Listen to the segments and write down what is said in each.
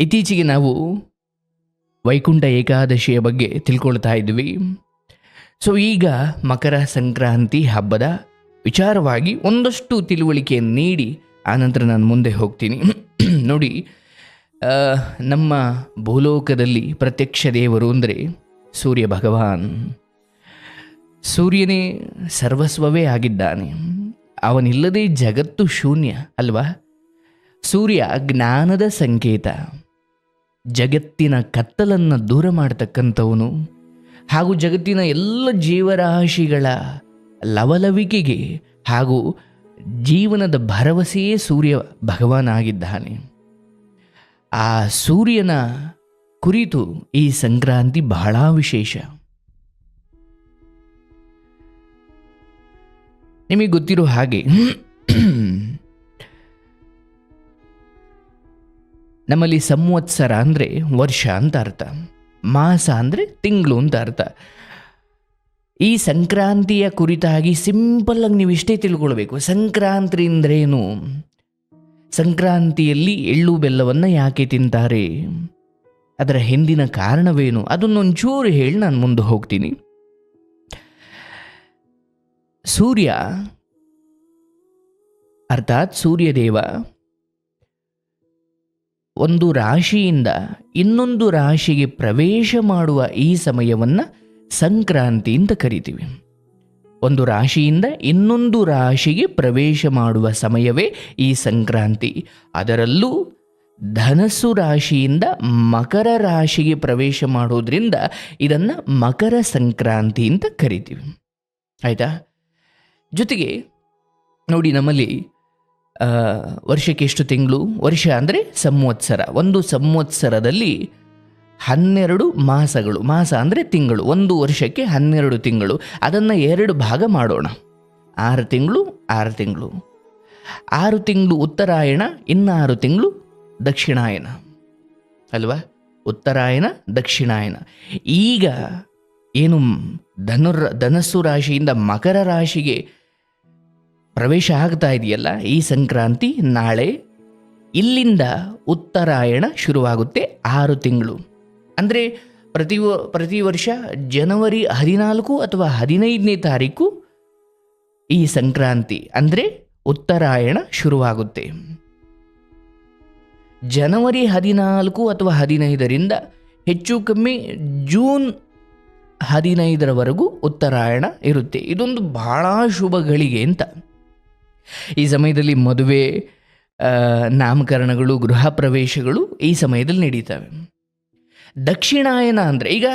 ಇತ್ತೀಚೆಗೆ ನಾವು ವೈಕುಂಠ ಏಕಾದಶಿಯ ಬಗ್ಗೆ ತಿಳ್ಕೊಳ್ತಾ ಇದ್ವಿ. ಸೊ ಈಗ ಮಕರ ಸಂಕ್ರಾಂತಿ ಹಬ್ಬದ ವಿಚಾರವಾಗಿ ಒಂದಷ್ಟು ತಿಳುವಳಿಕೆಯನ್ನು ನೀಡಿ ಆನಂತರ ನಾನು ಮುಂದೆ ಹೋಗ್ತೀನಿ. ನೋಡಿ ನಮ್ಮ ಭೂಲೋಕದಲ್ಲಿ ಪ್ರತ್ಯಕ್ಷ ದೇವರು ಅಂದರೆ ಸೂರ್ಯ ಭಗವಾನ್. ಸೂರ್ಯನೇ ಸರ್ವಸ್ವವೇ ಆಗಿದ್ದಾನೆ. ಅವನಿಲ್ಲದೆ ಜಗತ್ತು ಶೂನ್ಯ, ಅಲ್ವಾ? ಸೂರ್ಯ ಜ್ಞಾನದ ಸಂಕೇತ. ಜಗತ್ತಿನ ಕತ್ತಲನ್ನು ದೂರ ಮಾಡತಕ್ಕಂಥವನು ಹಾಗೂ ಜಗತ್ತಿನ ಎಲ್ಲ ಜೀವರಾಶಿಗಳ ಲವಲವಿಕೆಗೆ ಹಾಗೂ ಜೀವನದ ಭರವಸೆಯೇ ಸೂರ್ಯ ಭಗವಾನ್ ಆಗಿದ್ದಾನೆ ಆ ಸೂರ್ಯನ ಕುರಿತು ಈ ಸಂಕ್ರಾಂತಿ ಬಹಳ ವಿಶೇಷ. ನಿಮಗೆ ಗೊತ್ತಿರೋ ಹಾಗೆ ನಮ್ಮಲ್ಲಿ ಸಂವತ್ಸರ ಅಂದರೆ ವರ್ಷ ಅಂತ ಅರ್ಥ. ಮಾಸ ಅಂದರೆ ತಿಂಗಳು ಅಂತ ಅರ್ಥ. ಈ ಸಂಕ್ರಾಂತಿಯ ಕುರಿತಾಗಿ ಸಿಂಪಲ್ ಆಗಿ ನೀವು ಇಷ್ಟೇ ತಿಳ್ಕೊಳ್ಬೇಕು. ಸಂಕ್ರಾಂತಿ ಅಂದ್ರೇನು? ಸಂಕ್ರಾಂತಿಯಲ್ಲಿ ಎಳ್ಳು ಬೆಲ್ಲವನ್ನು ಯಾಕೆ ತಿಂತಾರೆ? ಅದರ ಹಿಂದಿನ ಕಾರಣವೇನು? ಅದನ್ನೊಂಚೂರು ಹೇಳಿ ನಾನು ಮುಂದೆ ಹೋಗ್ತೀನಿ. ಸೂರ್ಯ, ಅರ್ಥಾತ್ ಸೂರ್ಯದೇವ ಒಂದು ರಾಶಿಯಿಂದ ಇನ್ನೊಂದು ರಾಶಿಗೆ ಪ್ರವೇಶ ಮಾಡುವ ಈ ಸಮಯವನ್ನು ಸಂಕ್ರಾಂತಿ ಅಂತ ಕರಿತೀವಿ. ಒಂದು ರಾಶಿಯಿಂದ ಇನ್ನೊಂದು ರಾಶಿಗೆ ಪ್ರವೇಶ ಮಾಡುವ ಸಮಯವೇ ಈ ಸಂಕ್ರಾಂತಿ. ಅದರಲ್ಲೂ ಧನಸ್ಸು ರಾಶಿಯಿಂದ ಮಕರ ರಾಶಿಗೆ ಪ್ರವೇಶ ಮಾಡೋದ್ರಿಂದ ಇದನ್ನು ಮಕರ ಸಂಕ್ರಾಂತಿ ಅಂತ ಕರಿತೀವಿ. ಆಯಿತಾ? ಜೊತೆಗೆ ನೋಡಿ ನಮ್ಮಲ್ಲಿ ವರ್ಷಕ್ಕೆ ಎಷ್ಟು ತಿಂಗಳು? ವರ್ಷ ಅಂದರೆ ಸಂವತ್ಸರ. ಒಂದು ಸಂವತ್ಸರದಲ್ಲಿ ಹನ್ನೆರಡು ಮಾಸಗಳು. ಮಾಸ ಅಂದರೆ ತಿಂಗಳು. ಒಂದು ವರ್ಷಕ್ಕೆ ಹನ್ನೆರಡು ತಿಂಗಳು. ಅದನ್ನು ಎರಡು ಭಾಗ ಮಾಡೋಣ. ಆರು ತಿಂಗಳು ಆರು ತಿಂಗಳು. ಆರು ತಿಂಗಳು ಉತ್ತರಾಯಣ ಇನ್ನು ಆರು ತಿಂಗಳು ದಕ್ಷಿಣಾಯನ. ಅಲ್ವಾ? ಉತ್ತರಾಯಣ, ದಕ್ಷಿಣಾಯನ. ಈಗ ಏನು ಧನುರ್, ಧನಸ್ಸು ರಾಶಿಯಿಂದ ಮಕರ ರಾಶಿಗೆ ಪ್ರವೇಶ ಆಗ್ತಾ ಇದೆಯಲ್ಲ, ಈ ಸಂಕ್ರಾಂತಿ ನಾಳೆ ಇಲ್ಲಿಂದ ಉತ್ತರಾಯಣ ಶುರುವಾಗುತ್ತೆ ಆರು ತಿಂಗಳು. ಅಂದರೆ ಪ್ರತಿ ಪ್ರತಿ ವರ್ಷ ಜನವರಿ ಹದಿನಾಲ್ಕು ಅಥವಾ ಹದಿನೈದನೇ ತಾರೀಕು ಈ ಸಂಕ್ರಾಂತಿ, ಅಂದರೆ ಉತ್ತರಾಯಣ ಶುರುವಾಗುತ್ತೆ. ಜನವರಿ ಹದಿನಾಲ್ಕು ಅಥವಾ ಹದಿನೈದರಿಂದ ಹೆಚ್ಚು ಕಮ್ಮಿ ಜೂನ್ ಹದಿನೈದರವರೆಗೂ ಉತ್ತರಾಯಣ ಇರುತ್ತೆ. ಇದೊಂದು ಭಾಳ ಶುಭ ಗಳಿಗೆ ಅಂತ. ಈ ಸಮಯದಲ್ಲಿ ಮದುವೆ ನಾಮಕರಣಗಳು, ಗೃಹ ಪ್ರವೇಶಗಳು ಈ ಸಮಯದಲ್ಲಿ ನಡೀತವೆ. ದಕ್ಷಿಣಾಯನ ಅಂದರೆ ಈಗ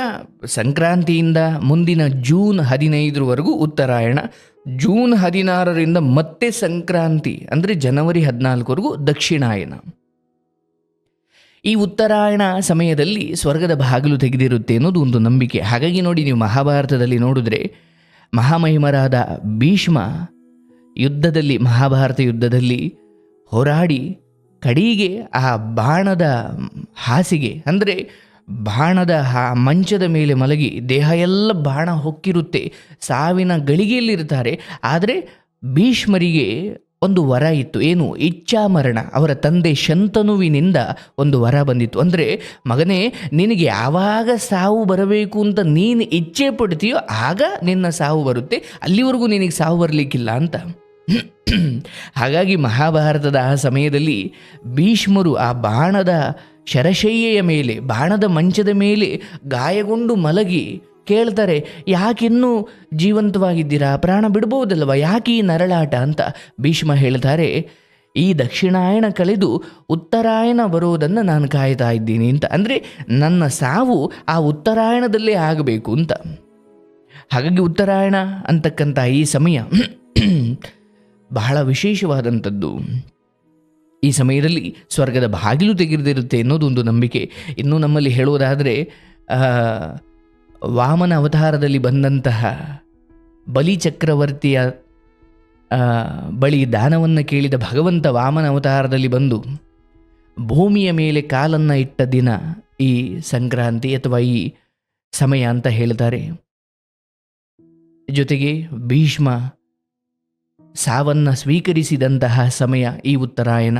ಸಂಕ್ರಾಂತಿಯಿಂದ ಮುಂದಿನ ಜೂನ್ ಹದಿನೈದರವರೆಗೂ ಉತ್ತರಾಯಣ, ಜೂನ್ ಹದಿನಾರರಿಂದ ಮತ್ತೆ ಸಂಕ್ರಾಂತಿ ಅಂದರೆ ಜನವರಿ ಹದಿನಾಲ್ಕರೆಗೂ ದಕ್ಷಿಣಾಯನ. ಈ ಉತ್ತರಾಯಣ ಸಮಯದಲ್ಲಿ ಸ್ವರ್ಗದ ಬಾಗಿಲು ತೆಗೆದಿರುತ್ತೆ ಅನ್ನೋದು ಒಂದು ನಂಬಿಕೆ. ಹಾಗಾಗಿ ನೋಡಿ ನೀವು ಮಹಾಭಾರತದಲ್ಲಿ ನೋಡಿದ್ರೆ ಮಹಾಮಹಿಮರಾದ ಭೀಷ್ಮ ಯುದ್ಧದಲ್ಲಿ, ಮಹಾಭಾರತ ಯುದ್ಧದಲ್ಲಿ ಹೋರಾಡಿ ಕಡೆಗೆ ಆ ಬಾಣದ ಹಾಸಿಗೆ, ಅಂದರೆ ಬಾಣದ ಹಾ ಮಂಚದ ಮೇಲೆ ಮಲಗಿ ದೇಹ ಎಲ್ಲ ಬಾಣ ಹೊಕ್ಕಿರುತ್ತೆ, ಸಾವಿನ ಗಳಿಗೆಯಲ್ಲಿರ್ತಾರೆ ಆದರೆ ಭೀಷ್ಮರಿಗೆ ಒಂದು ವರ ಇತ್ತು. ಏನು? ಇಚ್ಛಾಮರಣ. ಅವರ ತಂದೆ ಶಂತನುವಿನಿಂದ ಒಂದು ವರ ಬಂದಿತ್ತು. ಅಂದರೆ, ಮಗನೇ, ನಿನಗೆ ಯಾವಾಗ ಸಾವು ಬರಬೇಕು ಅಂತ ನೀನು ಇಚ್ಛೆ ಪಡ್ತೀಯೋ ಆಗ ನಿನ್ನ ಸಾವು ಬರುತ್ತೆ. ಅಲ್ಲಿವರೆಗೂ ನಿನಗೆ ಸಾವು ಬರಲಿಕ್ಕಿಲ್ಲ ಅಂತ. ಹಾಗಾಗಿ ಮಹಾಭಾರತದ ಆ ಸಮಯದಲ್ಲಿ ಭೀಷ್ಮರು ಆ ಬಾಣದ ಶರಶಯ್ಯೆಯ ಮೇಲೆ, ಬಾಣದ ಮಂಚದ ಮೇಲೆ ಗಾಯಗೊಂಡು ಮಲಗಿ ಕೇಳ್ತಾರೆ, ಯಾಕಿನ್ನೂ ಜೀವಂತವಾಗಿದ್ದೀರಾ? ಪ್ರಾಣ ಬಿಡ್ಬೋದಲ್ವ? ಯಾಕೆ ಈ ನರಳಾಟ? ಅಂತ ಭೀಷ್ಮ ಹೇಳ್ತಾರೆ, ಈ ದಕ್ಷಿಣಾಯಣ ಕಳೆದು ಉತ್ತರಾಯಣ ಬರೋದನ್ನು ನಾನು ಕಾಯ್ತಾ ಇದ್ದೀನಿ. ಅಂತ. ಅಂದರೆ ನನ್ನ ಸಾವು ಆ ಉತ್ತರಾಯಣದಲ್ಲೇ ಆಗಬೇಕು ಅಂತ. ಹಾಗಾಗಿ ಉತ್ತರಾಯಣ ಅಂತಕ್ಕಂಥ ಈ ಸಮಯ ಬಹಳ ವಿಶೇಷವಾದಂಥದ್ದು. ಈ ಸಮಯದಲ್ಲಿ ಸ್ವರ್ಗದ ಬಾಗಿಲು ತೆಗೆದಿರುತ್ತೆ ಅನ್ನೋದು ಒಂದು ನಂಬಿಕೆ. ಇನ್ನು ನಮ್ಮಲ್ಲಿ ಹೇಳುವುದಾದರೆ ವಾಮನ ಅವತಾರದಲ್ಲಿ ಬಂದಂತಹ ಬಲಿ ಚಕ್ರವರ್ತಿಯ ಬಳಿ ದಾನವನ್ನು ಕೇಳಿದ ಭಗವಂತ ವಾಮನ ಅವತಾರದಲ್ಲಿ ಬಂದು, ಭೂಮಿಯ ಮೇಲೆ ಕಾಲನ್ನು ಇಟ್ಟ ದಿನ ಈ ಸಂಕ್ರಾಂತಿ ಅಥವಾ ಈ ಸಮಯ ಅಂತ ಹೇಳ್ತಾರೆ. ಜೊತೆಗೆ ಭೀಷ್ಮ ಸಾವನ್ನು ಸ್ವೀಕರಿಸಿದಂತಹ ಸಮಯ ಈ ಉತ್ತರಾಯಣ.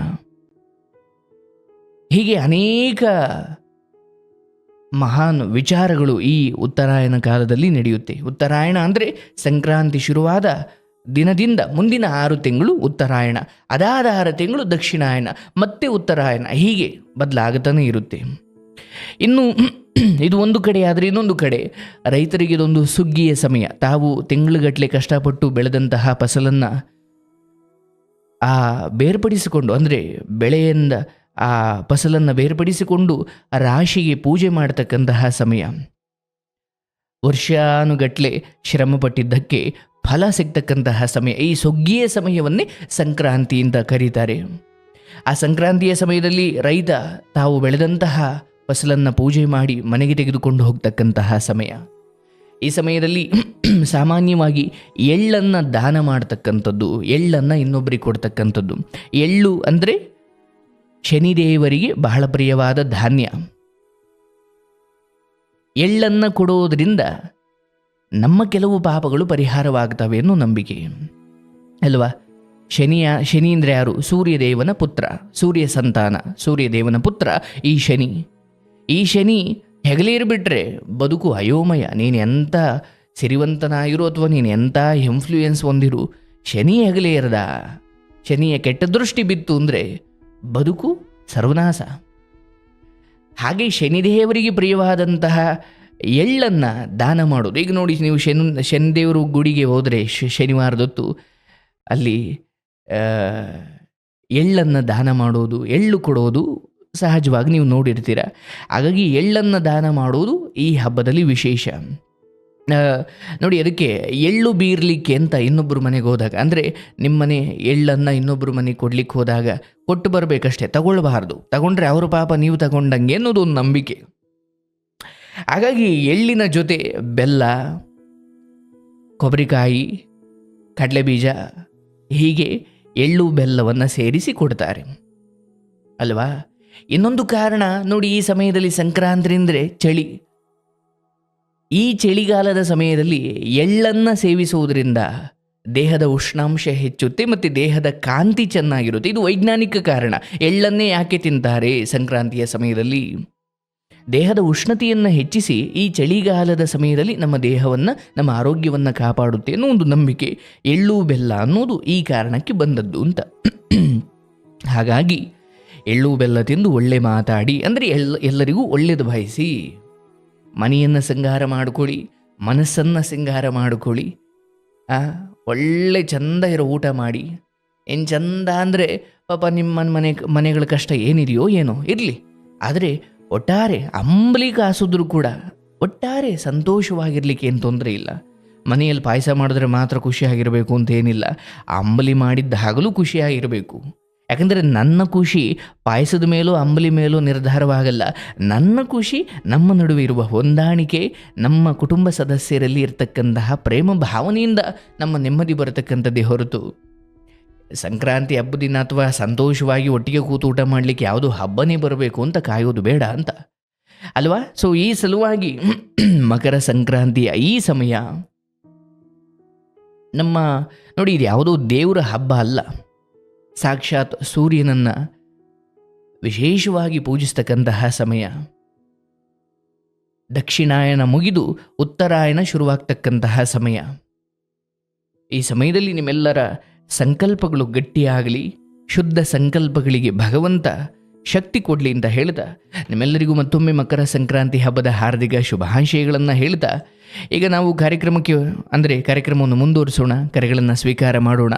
ಹೀಗೆ ಅನೇಕ ಮಹಾನ್ ವಿಚಾರಗಳು ಈ ಉತ್ತರಾಯಣ ಕಾಲದಲ್ಲಿ ನಡೆಯುತ್ತೆ. ಉತ್ತರಾಯಣ ಅಂದರೆ ಸಂಕ್ರಾಂತಿ ಶುರುವಾದ ದಿನದಿಂದ ಮುಂದಿನ ಆರು ತಿಂಗಳು ಉತ್ತರಾಯಣ, ಅದಾದ ಆರು ತಿಂಗಳು ದಕ್ಷಿಣಾಯಣ, ಮತ್ತೆ ಉತ್ತರಾಯಣ ಹೀಗೆ ಬದಲಾಗುತ್ತಾನೆ ಇರುತ್ತೆ. ಇನ್ನು ಇದು ಒಂದು ಕಡೆ ಆದರೆ ಇನ್ನೊಂದು ಕಡೆ. ರೈತರಿಗೆ ಇದೊಂದು ಸುಗ್ಗಿಯ ಸಮಯ. ತಾವು ತಿಂಗಳುಗಟ್ಟಲೆ ಕಷ್ಟಪಟ್ಟು ಬೆಳೆದಂತಹ ಫಸಲನ್ನು ಆ ಬೇರ್ಪಡಿಸಿಕೊಂಡು, ಅಂದರೆ ಬೆಳೆಯಿಂದ ಆ ಫಸಲನ್ನು ಬೇರ್ಪಡಿಸಿಕೊಂಡು ರಾಶಿಗೆ ಪೂಜೆ ಮಾಡತಕ್ಕಂತಹ ಸಮಯ. ವರ್ಷಾನುಗಟ್ಲೆ ಶ್ರಮಪಟ್ಟಿದ್ದಕ್ಕೆ ಫಲ ಸಿಗ್ತಕ್ಕಂತಹ ಸಮಯ. ಈ ಸುಗ್ಗಿಯ ಸಮಯವನ್ನೇ ಸಂಕ್ರಾಂತಿ ಅಂತ ಕರೀತಾರೆ. ಆ ಸಂಕ್ರಾಂತಿಯ ಸಮಯದಲ್ಲಿ ರೈತ ತಾವು ಬೆಳೆದಂತಹ ಫಸಲನ್ನು ಪೂಜೆ ಮಾಡಿ ಮನೆಗೆ ತೆಗೆದುಕೊಂಡು ಹೋಗ್ತಕ್ಕಂತಹ ಸಮಯ. ಈ ಸಮಯದಲ್ಲಿ ಸಾಮಾನ್ಯವಾಗಿ ಎಳ್ಳನ್ನು ದಾನ ಮಾಡ್ತಕ್ಕಂಥದ್ದು, ಎಳ್ಳನ್ನು ಇನ್ನೊಬ್ಬರಿಗೆ ಕೊಡ್ತಕ್ಕಂಥದ್ದು. ಎಳ್ಳು ಅಂದರೆ ಶನಿದೇವರಿಗೆ ಬಹಳ ಪ್ರಿಯವಾದ ಧಾನ್ಯ. ಎಳ್ಳನ್ನು ಕೊಡೋದರಿಂದ ನಮ್ಮ ಕೆಲವು ಪಾಪಗಳು ಪರಿಹಾರವಾಗ್ತವೆ ಅನ್ನೋ ನಂಬಿಕೆ. ಅಲ್ವಾ? ಶನಿಯ, ಶನಿ ಅಂದರೆ ಯಾರು? ಸೂರ್ಯದೇವನ ಪುತ್ರ, ಸೂರ್ಯ ಸಂತಾನ, ಸೂರ್ಯದೇವನ ಪುತ್ರ ಈ ಶನಿ. ಈ ಶನಿ ಹೆಗಲೇರಿಬಿಟ್ರೆ ಬದುಕು ಅಯೋಮಯ. ನೀನು ಎಂಥ ಸಿರಿವಂತನಾಗಿರು ಅಥವಾ ನೀನು ಎಂಥ ಇನ್ಫ್ಲೂಯೆನ್ಸ್ ಹೊಂದಿರು, ಶನಿ ಹೆಗಲೇರದ ಶನಿಯ ಕೆಟ್ಟ ದೃಷ್ಟಿ ಬಿತ್ತು ಅಂದರೆ ಬದುಕು ಸರ್ವನಾಶ. ಹಾಗೆ ಶನಿದೇವರಿಗೆ ಪ್ರಿಯವಾದಂತಹ ಎಳ್ಳನ್ನು ದಾನ ಮಾಡೋದು ಈಗ ನೋಡಿ, ನೀವು ಶನಿ ಶನಿದೇವರು ಗುಡಿಗೆ ಹೋದರೆ ಶನಿವಾರದೊತ್ತು ಅಲ್ಲಿ ಎಳ್ಳನ್ನು ದಾನ ಮಾಡೋದು ಎಳ್ಳು ಕೊಡೋದು ಸಹಜವಾಗಿ ನೀವು ನೋಡಿರ್ತೀರ. ಹಾಗಾಗಿ ಎಳ್ಳನ್ನು ದಾನ ಮಾಡುವುದು ಈ ಹಬ್ಬದಲ್ಲಿ ವಿಶೇಷ. ನೋಡಿ ಅದಕ್ಕೆ ಎಳ್ಳು ಬೀರ್ಲಿಕ್ಕೆ ಅಂತ ಇನ್ನೊಬ್ಬರು ಮನೆಗೆ ಹೋದಾಗ, ಅಂದರೆ ನಿಮ್ಮನೆ ಎಳ್ಳನ್ನು ಇನ್ನೊಬ್ಬರು ಮನೆಗೆ ಕೊಡ್ಲಿಕ್ಕೆ ಹೋದಾಗ ಕೊಟ್ಟು ಬರಬೇಕಷ್ಟೇ, ತಗೊಳ್ಬಾರ್ದು. ತಗೊಂಡ್ರೆ ಅವರು ಪಾಪ ನೀವು ತಗೊಂಡಂಗೆ ಅನ್ನೋದು ಒಂದು ನಂಬಿಕೆ. ಹಾಗಾಗಿ ಎಳ್ಳಿನ ಜೊತೆ ಬೆಲ್ಲ, ಕೊಬ್ಬರಿಕಾಯಿ, ಕಡಲೆಬೀಜ, ಹೀಗೆ ಎಳ್ಳು ಬೆಲ್ಲವನ್ನು ಸೇರಿಸಿ ಕೊಡ್ತಾರೆ. ಅಲ್ವಾ? ಇನ್ನೊಂದು ಕಾರಣ, ನೋಡಿ ಈ ಸಮಯದಲ್ಲಿ ಸಂಕ್ರಾಂತಿ ಅಂದರೆ ಚಳಿ. ಈ ಚಳಿಗಾಲದ ಸಮಯದಲ್ಲಿ ಎಳ್ಳನ್ನು ಸೇವಿಸುವುದರಿಂದ ದೇಹದ ಉಷ್ಣಾಂಶ ಹೆಚ್ಚುತ್ತೆ ಮತ್ತು ದೇಹದ ಕಾಂತಿ ಚೆನ್ನಾಗಿರುತ್ತೆ. ಇದು ವೈಜ್ಞಾನಿಕ ಕಾರಣ. ಎಳ್ಳನ್ನೇ ಯಾಕೆ ತಿಂತಾರೆ ಸಂಕ್ರಾಂತಿಯ ಸಮಯದಲ್ಲಿ? ದೇಹದ ಉಷ್ಣತೆಯನ್ನು ಹೆಚ್ಚಿಸಿ ಈ ಚಳಿಗಾಲದ ಸಮಯದಲ್ಲಿ ನಮ್ಮ ದೇಹವನ್ನು, ನಮ್ಮ ಆರೋಗ್ಯವನ್ನು ಕಾಪಾಡುತ್ತೆ ಅನ್ನೋ ಒಂದು ನಂಬಿಕೆ. ಎಳ್ಳು ಬೆಲ್ಲ ಅನ್ನೋದು ಈ ಕಾರಣಕ್ಕೆ ಬಂದದ್ದು ಅಂತ. ಹಾಗಾಗಿ ಎಳ್ಳು ಬೆಲ್ಲ ತಿಂದು ಒಳ್ಳೆ ಮಾತಾಡಿ, ಅಂದರೆ ಎಲ್ಲ, ಎಲ್ಲರಿಗೂ ಒಳ್ಳೆಯದು ಬಯಸಿ. ಮನೆಯನ್ನು ಸಿಂಗಾರ ಮಾಡಿಕೊಳ್ಳಿ, ಮನಸ್ಸನ್ನು ಸಿಂಗಾರ ಮಾಡಿಕೊಳ್ಳಿ. ಒಳ್ಳೆ ಚಂದ ಇರೋ ಊಟ ಮಾಡಿ. ಏನು ಚಂದ ಅಂದರೆ, ಪಾಪ ನಿಮ್ಮ ಮನೆ, ಮನೆಗಳ ಕಷ್ಟ ಏನಿದೆಯೋ ಏನೋ, ಇರಲಿ. ಆದರೆ ಒಟ್ಟಾರೆ ಅಂಬಲಿ ಕಾಸಿದ್ರು ಕೂಡ ಒಟ್ಟಾರೆ ಸಂತೋಷವಾಗಿರ್ಲಿಕ್ಕೆ ಏನು ತೊಂದರೆ ಇಲ್ಲ. ಮನೆಯಲ್ಲಿ ಪಾಯಸ ಮಾಡಿದ್ರೆ ಮಾತ್ರ ಖುಷಿಯಾಗಿರಬೇಕು ಅಂತೇನಿಲ್ಲ ಅಂಬಲಿ ಮಾಡಿದ್ದಾಗಲೂ ಖುಷಿಯಾಗಿರಬೇಕು. ಯಾಕಂದರೆ ನನ್ನ ಖುಷಿ ಪಾಯಸದ ಮೇಲೂ, ಅಂಬಲಿ ಮೇಲೂ ನಿರ್ಧಾರವಾಗಲ್ಲ. ನನ್ನ ಖುಷಿ ನಮ್ಮ ನಡುವೆ ಇರುವ ಹೊಂದಾಣಿಕೆ, ನಮ್ಮ ಕುಟುಂಬ ಸದಸ್ಯರಲ್ಲಿ ಇರತಕ್ಕಂತಹ ಪ್ರೇಮ ಭಾವನೆಯಿಂದ ನಮ್ಮ ನೆಮ್ಮದಿ ಬರತಕ್ಕಂಥದ್ದೇ ಹೊರತು. ಸಂಕ್ರಾಂತಿ ಹಬ್ಬದ ದಿನ ಅಥವಾ ಸಂತೋಷವಾಗಿ ಒಟ್ಟಿಗೆ ಕೂತು ಊಟ ಮಾಡಲಿಕ್ಕೆ ಯಾವುದೋ ಹಬ್ಬನೇ ಬರಬೇಕು ಅಂತ ಕಾಯೋದು ಬೇಡ ಅಂತ. ಅಲ್ವಾ? ಸೊ ಈ ಸಲುವಾಗಿ ಮಕರ ಸಂಕ್ರಾಂತಿಯ ಈ ಸಮಯ ನಮ್ಮ, ನೋಡಿ, ಇದು ಯಾವುದೋ ದೇವರ ಹಬ್ಬ ಅಲ್ಲ. ಸಾಕ್ಷಾತ್ ಸೂರ್ಯನನ್ನು ವಿಶೇಷವಾಗಿ ಪೂಜಿಸ್ತಕ್ಕಂತಹ ಸಮಯ. ದಕ್ಷಿಣಾಯನ ಮುಗಿದು ಉತ್ತರಾಯಣ ಶುರುವಾಗ್ತಕ್ಕಂತಹ ಸಮಯ. ಈ ಸಮಯದಲ್ಲಿ ನಿಮ್ಮೆಲ್ಲರ ಸಂಕಲ್ಪಗಳು ಗಟ್ಟಿಯಾಗಲಿ, ಶುದ್ಧ ಸಂಕಲ್ಪಗಳಿಗೆ ಭಗವಂತ ಶಕ್ತಿ ಕೊಡಲಿ ಅಂತ ಹೇಳಿದ. ನಿಮ್ಮೆಲ್ಲರಿಗೂ ಮತ್ತೊಮ್ಮೆ ಮಕರ ಸಂಕ್ರಾಂತಿ ಹಬ್ಬದ ಹಾರ್ದಿಕ ಶುಭಾಶಯಗಳನ್ನು ಹೇಳ್ತಾ ಈಗ ನಾವು ಕಾರ್ಯಕ್ರಮಕ್ಕೆ, ಅಂದರೆ ಕಾರ್ಯಕ್ರಮವನ್ನು ಮುಂದುವರಿಸೋಣ, ಕರೆಗಳನ್ನು ಸ್ವೀಕಾರ ಮಾಡೋಣ.